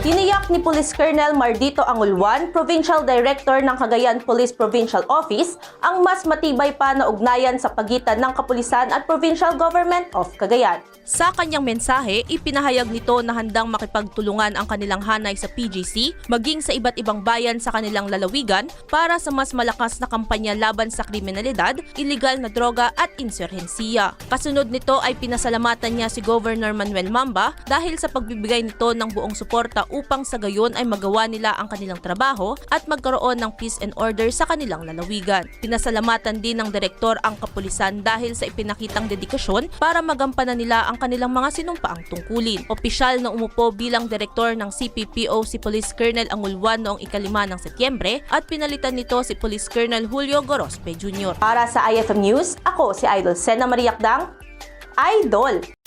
Tiniyak ni Police Colonel Mardito Angulwan, Provincial Director ng Cagayan Police Provincial Office, ang mas matibay pa na ugnayan sa pagitan ng kapulisan at Provincial Government of Cagayan. Sa kanyang mensahe, ipinahayag nito na handang makipagtulungan ang kanilang hanay sa PGC, maging sa iba't ibang bayan sa kanilang lalawigan para sa mas malakas na kampanya laban sa kriminalidad, iligal na droga at insurhensiya. Kasunod nito ay pinasalamatan niya si Governor Manuel Mamba dahil sa pagbibigay nito ng buong suporta upang sa gayon ay magawa nila ang kanilang trabaho at magkaroon ng peace and order sa kanilang lalawigan. Pinasalamatan din ng direktor ang kapulisan dahil sa ipinakitang dedikasyon para magampanan nila ang kanilang mga sinumpaang tungkulin. Opisyal na umupo bilang direktor ng CPPO si Police Colonel Angulwan noong ikalima ng Setyembre at pinalitan nito si Police Colonel Julio Gorospe Jr. Para sa IFM News, ako si Idol Sena Mariakdang, Idol!